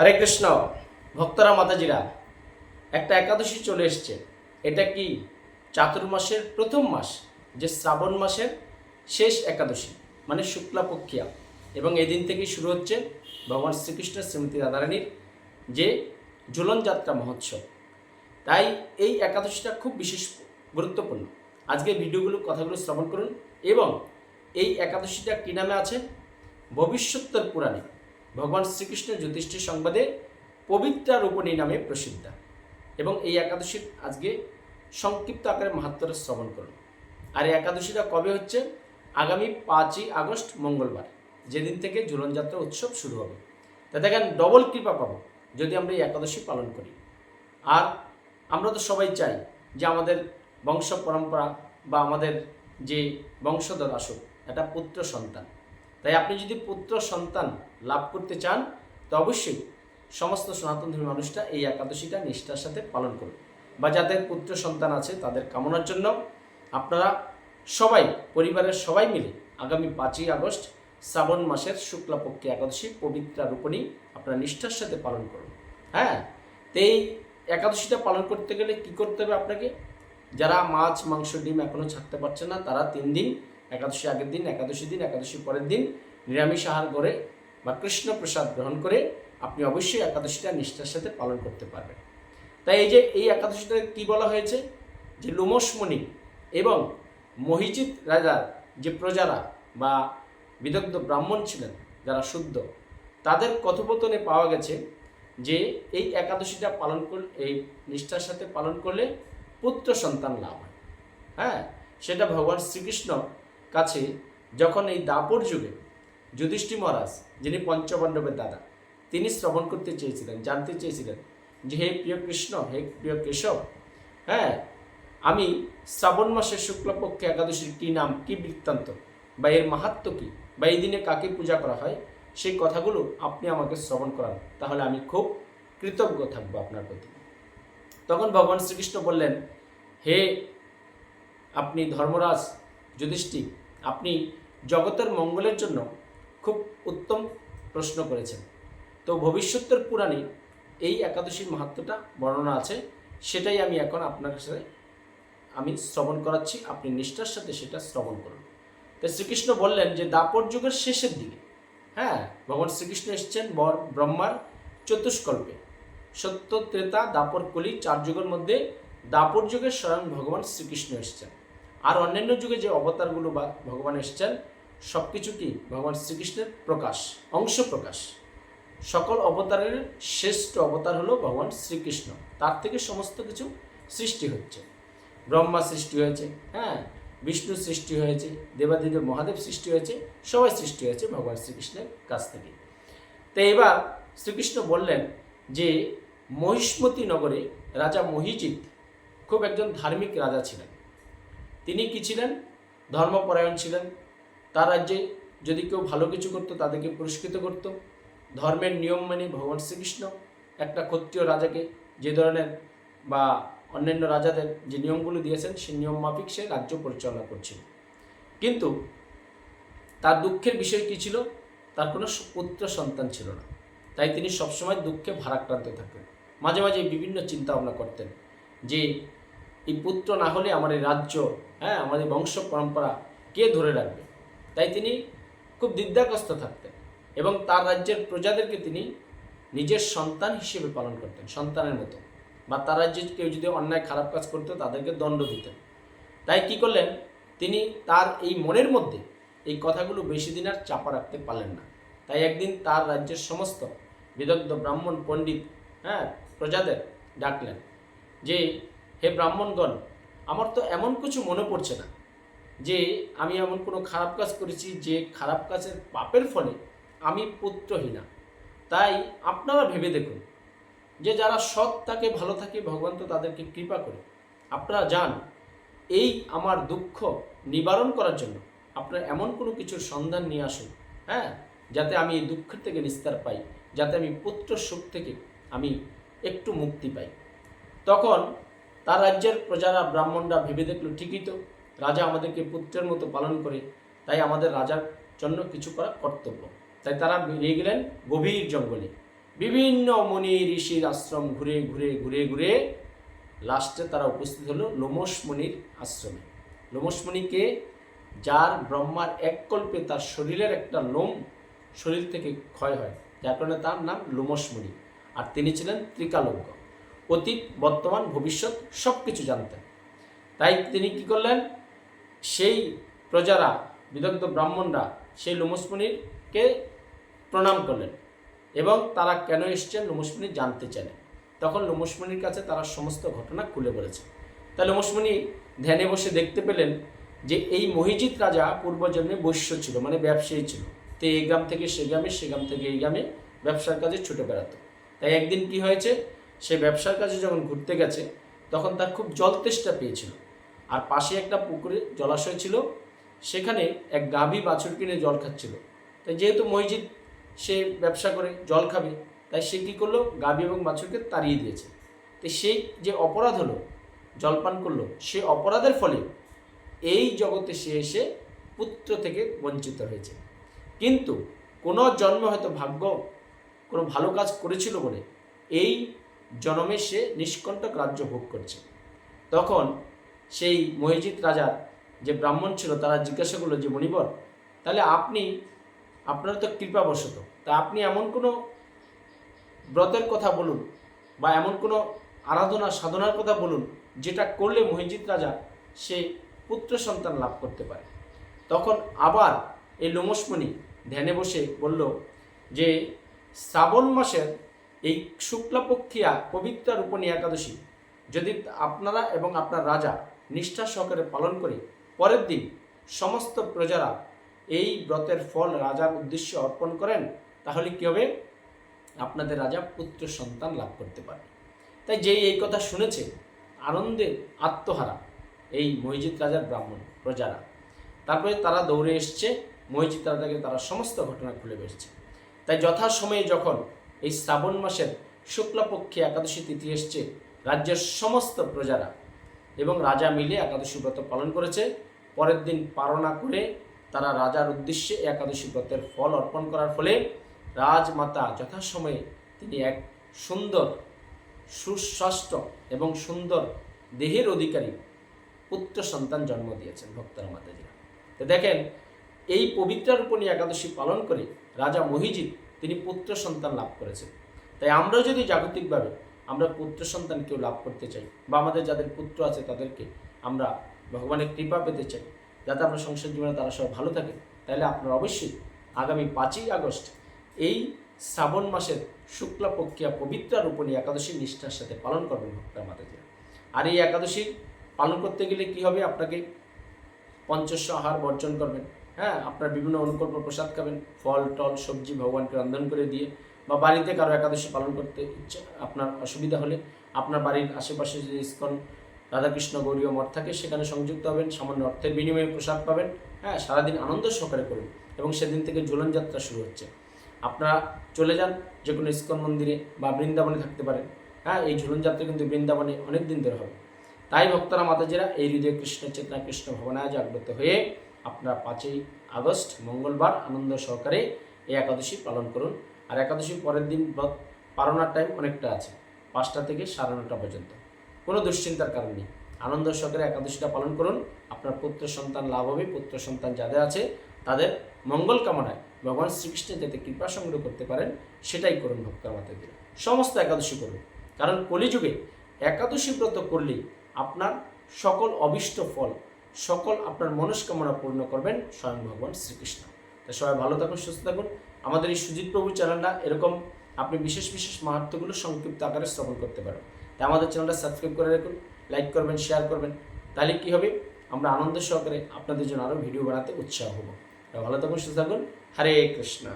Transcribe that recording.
হরে কৃষ্ণ, ভক্তরা, মাতাজিরা, একটা একাদশী চলে এসছে। এটা কি চাতুর্মাসের প্রথম মাস? যে শ্রাবণ মাসের শেষ একাদশী মানে শুক্লাপক্ষিয়া। এবং এই দিন থেকেই শুরু হচ্ছে ভগবান শ্রীকৃষ্ণ শ্রীমতী রাধারানীর যে ঝুলন যাত্রা মহোৎসব। তাই এই একাদশীটা খুব বিশেষ গুরুত্বপূর্ণ। আজকে ভিডিওগুলো, কথাগুলো শ্রবণ করুন এবং এই একাদশীটা কী নামে আছে? ভবিষ্যত্তর পুরাণে। ভগবান শ্রীকৃষ্ণ যুধিষ্ঠির সংবাদে পবিত্রা রূপণী নামে প্রসিদ্ধা। এবং এই একাদশীর আজকে সংক্ষিপ্ত আকারে মাহাত্মটা শ্রবণ করুন। আর এই একাদশীটা কবে হচ্ছে? আগামী পাঁচই আগস্ট মঙ্গলবার, যেদিন থেকে ঝুলন যাত্রা উৎসব শুরু হবে। তা দেখেন, ডবল কৃপা পাবো যদি আমরা এই একাদশী পালন করি। আর আমরা তো সবাই চাই যে আমাদের বংশ পরম্পরা বা আমাদের যে বংশধর আসুক এটা পুত্র সন্তান। তাই আপনি যদি পুত্র সন্তান লাভ করতে চান, তো অবশ্যই সমস্ত সনাতন ধর্মী মানুষটা এই একাদশীটা নিষ্ঠার সাথে পালন করুন। বা যাদের পুত্র সন্তান আছে, তাদের কামনার জন্য আপনারা সবাই, পরিবারের সবাই মিলে আগামী পাঁচই আগস্ট শ্রাবণ মাসের শুক্লাপক্ষে একাদশী পবিত্রা রূপণী আপনারা নিষ্ঠার সাথে পালন করুন। হ্যাঁ? তো এই একাদশীটা পালন করতে গেলে কি করতে হবে আপনাকে? যারা মাছ, মাংস, ডিম এখনও ছাড়তে পারছে না, তারা তিন দিন একাদশী আগের দিন, একাদশী দিন, একাদশী পরের দিন নিরামিষ আহার করে বা কৃষ্ণ প্রসাদ গ্রহণ করে আপনি অবশ্যই একাদশীটা নিষ্ঠার সাথে পালন করতে পারবেন। তাই এই যে, এই একাদশীটা কি বলা হয়েছে? যে লোমসমণি এবং মহিজিৎ রাজার যে প্রজারা বা বিদগ্ধ ব্রাহ্মণ ছিলেন, যারা শুদ্ধ, তাদের কথোপকথনে পাওয়া গেছে যে এই একাদশীটা পালন করলে এই নিষ্ঠার সাথে পালন করলে পুত্র সন্তান লাভ হয়। হ্যাঁ সেটা ভগবান শ্রীকৃষ্ণ কাছে যখন এই দাপর যুগে যুধিষ্ঠি মহারাজ, যিনি পঞ্চপাণ্ডবের দাদা, তিনি শ্রবণ করতে চেয়েছিলেন, জানতে চেয়েছিলেন যে হে প্রিয় কৃষ্ণ, হে প্রিয় কেশব হ্যাঁ আমি শ্রাবণ মাসের শুক্লপক্ষে একাদশীর কী নাম, কী বৃত্তান্ত, বা এর মাহাত্ম কী, বা এই দিনে কাকে পূজা করা হয়, সেই কথাগুলো আপনি আমাকে শ্রবণ করান। তাহলে আমি খুব কৃতজ্ঞ থাকব আপনার প্রতি। তখন ভগবান শ্রীকৃষ্ণ বললেন, হে, আপনি ধর্মরাজ যুধিষ্ঠির, আপনি জগতের মঙ্গলের জন্য খুব উত্তম প্রশ্ন করেছেন। তো ভবিষ্যতের পুরাণে এই একাদশীর মাহাত্মটা বর্ণনা আছে, সেটাই আমি এখন আপনার সাথে আমি শ্রবণ করাচ্ছি। আপনি নিষ্ঠার সাথে সেটা শ্রবণ করুন। তো শ্রীকৃষ্ণ বললেন যে দাপর যুগের শেষের দিকে হ্যাঁ ভগবান শ্রীকৃষ্ণ এসেছেন বর ব্রহ্মার চতুষ্কল্পে। সত্য, ত্রেতা, দাপর, কলি, চার যুগের মধ্যে দাপর যুগে স্বয়ং ভগবান শ্রীকৃষ্ণ এসেছেন। আর অন্যান্য যুগে যে অবতারগুলো বা ভগবান এসেছেন সব কিছু কি ভগবান শ্রীকৃষ্ণের প্রকাশ, অংশ প্রকাশ? সকল অবতারের শ্রেষ্ঠ অবতার হলো ভগবান শ্রীকৃষ্ণ। তার থেকে সমস্ত কিছু সৃষ্টি হচ্ছে। ব্রহ্মা সৃষ্টি হয়েছে হ্যাঁ? বিষ্ণু সৃষ্টি হয়েছে, দেবাদিদেব মহাদেব সৃষ্টি হয়েছে, সবাই সৃষ্টি হয়েছে ভগবান শ্রীকৃষ্ণের কাছ থেকে। তো এবার শ্রীকৃষ্ণ বললেন যে, মহিষ্মতি নগরে রাজা মহিজিৎ খুব একজন ধার্মিক রাজা ছিলেন। তিনি কি ছিলেন? ধর্মপরায়ণ ছিলেন। তার রাজ্যে যদি কেউ ভালো কিছু করতো, তাদেরকে পুরস্কৃত করত। ধর্মের নিয়ম মেনে ভগবান শ্রীকৃষ্ণ একটা ক্ষত্রিয় রাজাকে যে ধরনের বা অন্যান্য রাজাদের যে নিয়মগুলো দিয়েছেন, সেই নিয়ম মাফিক সে রাজ্য পরিচালনা করছিল। কিন্তু তার দুঃখের বিষয় কী ছিল? তার কোনো পুত্র সন্তান ছিল না। তাই তিনি সবসময় দুঃখে ভারাক্রান্ত থাকতেন মাঝে মাঝে বিভিন্ন চিন্তা ভাবনা করতেন যে এই পুত্র না হলে আমার এই রাজ্য হ্যাঁ আমাদের বংশ পরম্পরা কে ধরে রাখবে? তাই তিনি খুব দ্বিধাগ্রস্ত থাকতেন এবং তার রাজ্যের প্রজাদেরকে তিনি নিজের সন্তান হিসেবে পালন করতেন, সন্তানের মতো। বা তার রাজ্যে কেউ যদি অন্যায়, খারাপ কাজ করতো, তাদেরকে দণ্ড দিতেন। তাই কি করলেন? তিনি তার এই মনের মধ্যে এই কথাগুলো বেশি দিন আর চাপা রাখতে পারলেন না। তাই একদিন তার রাজ্যের সমস্ত বিদগ্ধ ব্রাহ্মণ, পণ্ডিত হ্যাঁ প্রজাদের ডাকলেন যে হে ব্রাহ্মণগণ, আমার তো এমন কিছু মনে পড়ছে না যে আমি এমন কোনো খারাপ কাজ করেছি যে খারাপ কাজের পাপের ফলে আমি পুত্রহীনা তাই আপনারা ভেবে দেখুন যে যারা সৎ থাকে, ভালো থাকে, ভগবান তো তাদেরকে কৃপা করে। আপনারা যান এই আমার দুঃখ নিবারণ করার জন্য। আপনারা এমন কোনো কিছুর সন্ধান নিয়ে আসুন হ্যাঁ? যাতে আমি এই দুঃখের থেকে নিস্তার পাই, যাতে আমি পুত্র সুখ থেকে আমি একটু মুক্তি পাই। তখন তার রাজ্যের প্রজারা ব্রাহ্মণরা ভেবে দেখল, ঠিকই তো, রাজা আমাদেরকে পুত্রের মতো পালন করে, তাই আমাদের রাজার জন্য কিছু করা কর্তব্য। তাই তারা বেরিয়ে গেলেন গভীর জঙ্গলে। বিভিন্ন মুনি, ঋষির আশ্রম ঘুরে ঘুরে ঘুরে ঘুরে লাস্টে তারা উপস্থিত হলো লোমস আশ্রমে। লোমস মুনিকে, যার ব্রহ্মার এক কল্পে তার শরীরের একটা লোম শরীর থেকে ক্ষয় হয়, যার কারণে তার নাম লোমস মুনি। আর তিনি ছিলেন ত্রিকালজ্ঞ। অতীত, বর্তমান, ভবিষ্যৎ সব কিছু জানতেন। তাই তিনি কি করলেন? সেই প্রজারা, বিদগ্ধ ব্রাহ্মণরা, সেই লোমসমণিরকে প্রণাম করলেন এবং তারা কেন এসছেন লোমসমণি জানতে চাইলেন। তখন লোমসমণির কাছে তারা সমস্ত ঘটনা খুলে বলেছে। তাই লোমসমণি ধ্যানে বসে দেখতে পেলেন যে এই মহিজিৎ রাজা পূর্বজন্মে বৈশ্য ছিল মানে ব্যবসায়ী ছিল। তো এই গ্রাম থেকে সে গ্রামে, সে গ্রাম থেকে এই গ্রামে ব্যবসার কাজে ছুটে বেড়াতো। তাই একদিন কি হয়েছে? সে ব্যবসার কাজে যখন ঘুরতে গেছে, তখন তার খুব জল তেষ্টা পেয়েছিল। আর পাশে একটা পুকুরে জলাশয় ছিল, সেখানে এক গাভী বাছুর কিনে জল খাচ্ছিল। তাই যেহেতু মসজিদ, সে ব্যবসা করে জল খাবে, তাই সে কী করল? গাভী এবং বাছুরকে তাড়িয়ে দিয়েছে। তাই সেই যে অপরাধ হলো, জলপান করল, সে অপরাধের ফলে এই জগতে সে এসে পুত্র থেকে বঞ্চিত হয়েছে। কিন্তু কোনো জন্মে হয়তো ভাগ্য কোনো ভালো কাজ করেছিল বলে এই জন্মে সে নিষ্কণ্টক রাজ্য ভোগ করছে। তখন সেই মহিজিৎ রাজার যে ব্রাহ্মণ ছিল, তারা জিজ্ঞাসা করল যে, মণিবর, তাহলে আপনি, আপনার তো কৃপাবশত, তা আপনি এমন কোনো ব্রতের কথা বলুন বা এমন কোনো আরাধনা, সাধনার কথা বলুন যেটা করলে মহিজিৎ রাজা সে পুত্র সন্তান লাভ করতে পারে? তখন আবার এই লোমসমণি ধ্যানে বসে বলল যে, শ্রাবণ মাসের এই শুক্লাপক্ষিয়া পবিত্র রূপণী একাদশী। যদি আপনারা এবং আপনার রাজা নিষ্ঠা সহকারে পালন করে, পরের দিন সমস্ত প্রজারা এই ব্রতের ফল রাজার উদ্দেশ্যে অর্পণ করেন, তাহলে কী হবে? আপনাদের রাজা পুত্র সন্তান লাভ করতে পারে তাই যেই এই কথা শুনেছে, আনন্দে আত্মহারা এই মহিজিৎ রাজার ব্রাহ্মণ প্রজারা। তারপরে তারা দৌড়ে এসছে মহিজিৎ রাজাকে তারা সমস্ত ঘটনা খুলে বেসছে তাই যথাসময়ে যখন এই শ্রাবণ মাসের শুক্লপক্ষে একাদশী তিথি এসছে রাজ্যের সমস্ত প্রজারা এবং রাজা মিলে একাদশী ব্রত পালন করেছে। পরের দিন পালনা করে তারা রাজার উদ্দেশ্যে একাদশী ব্রতের ফল অর্পণ করার ফলে রাজমাতা যথাসময়ে তিনি এক সুন্দর, সুস্বাস্থ্য এবং সুন্দর দেহের অধিকারী পুত্র সন্তান জন্ম দিয়েছেন ভক্তরা মাতাজিরা। তো দেখেন, এই পবিত্র রূপণী একাদশী পালন করে রাজা মহিজিৎ তিনি পুত্র সন্তান লাভ করেছেন। তাই আমরা যদি জাগতিকভাবে আমরা পুত্র সন্তান কেউ লাভ করতে চাই বা আমাদের যাদের পুত্র আছে তাদেরকে আমরা ভগবানের কৃপা পেতে চাই, যাতে আমরা সংসার জীবনে তারা সবাই ভালো থাকে, তাহলে আপনারা অবশ্যই আগামী পাঁচই আগস্ট এই শ্রাবণ মাসের শুক্লাপক্ষিয়া পবিত্র রূপণী একাদশী নিষ্ঠার সাথে পালন করবেন ভক্তা মাতাজিরা। আর এই একাদশী পালন করতে গেলে কি হবে? আপনাকে পঞ্চস্ব আহার বর্জন করবেন। হ্যাঁ আপনার বিভিন্ন অনুকল্প প্রসাদ খাবেন, ফল, টল, সবজি ভগবানকে রন্ধন করে দিয়ে বা বাড়িতে কারও একাদশী পালন করতে ইচ্ছা, আপনার অসুবিধা হলে আপনার বাড়ির আশেপাশে যে ইস্কন রাধাকৃষ্ণ গৌরীয় মঠ থাকে, সেখানে সংযুক্ত হবেন, সামান্য অর্থের বিনিময়ে প্রসাদ পাবেন হ্যাঁ সারাদিন আনন্দ সহকারে করুন এবং সেদিন থেকে ঝুলন যাত্রা শুরু হচ্ছে। আপনারা চলে যান যে কোনো ইস্কন মন্দিরে বা বৃন্দাবনে থাকতে পারেন হ্যাঁ এই ঝুলন যাত্রা কিন্তু বৃন্দাবনে অনেক দিন ধরে হবে। তাই ভক্তরা, মাতাজিরা, এই হৃদয় কৃষ্ণ, চেতনা কৃষ্ণ, ভবনায় জাগ্রত হয়ে আপনারা পাঁচই আগস্ট, মঙ্গলবার আনন্দ সহকারে এই একাদশী পালন করুন। আর একাদশীর পরের দিন ব্রত পালনার টাইম অনেকটা আছে, পাঁচটা থেকে সাড়ে নটা পর্যন্ত। কোনো দুশ্চিন্তার কারণ নেই। আনন্দ সহকারে একাদশীটা পালন করুন। আপনার পুত্র সন্তান লাভ হবে, পুত্র সন্তান যাদের আছে, তাদের মঙ্গল কামনায় ভগবান শ্রীকৃষ্ণের যাতে কৃপা সংগ্রহ করতে পারেন, সেটাই করুন ভক্তরা মাতাদের সমস্ত একাদশী করুন। কারণ কলিযুগে একাদশী ব্রত করলেই আপনার সকল অবিষ্ট ফল সকল আপনার মনস্কামনা পূর্ণ করবেন স্বয়ং ভগবান শ্রীকৃষ্ণ। তাই সবাই ভালো থাকুন, সুস্থ থাকুন। আমাদের এই সুজিত প্রভু চ্যানেলটা এরকম আপনি বিশেষ বিশেষ মাহাত্মগুলো সংক্ষিপ্ত আকারে শ্রবণ করতে পারেন। তাই আমাদের চ্যানেলটা সাবস্ক্রাইব করে রাখুন, লাইক করবেন, শেয়ার করবেন। তাহলে কী হবে? আমরা আনন্দ সহকারে আপনাদের জন্য আরও ভিডিও বানাতে উৎসাহ হব। ভালো থাকুন, সুস্থ থাকুন। হরে কৃষ্ণ।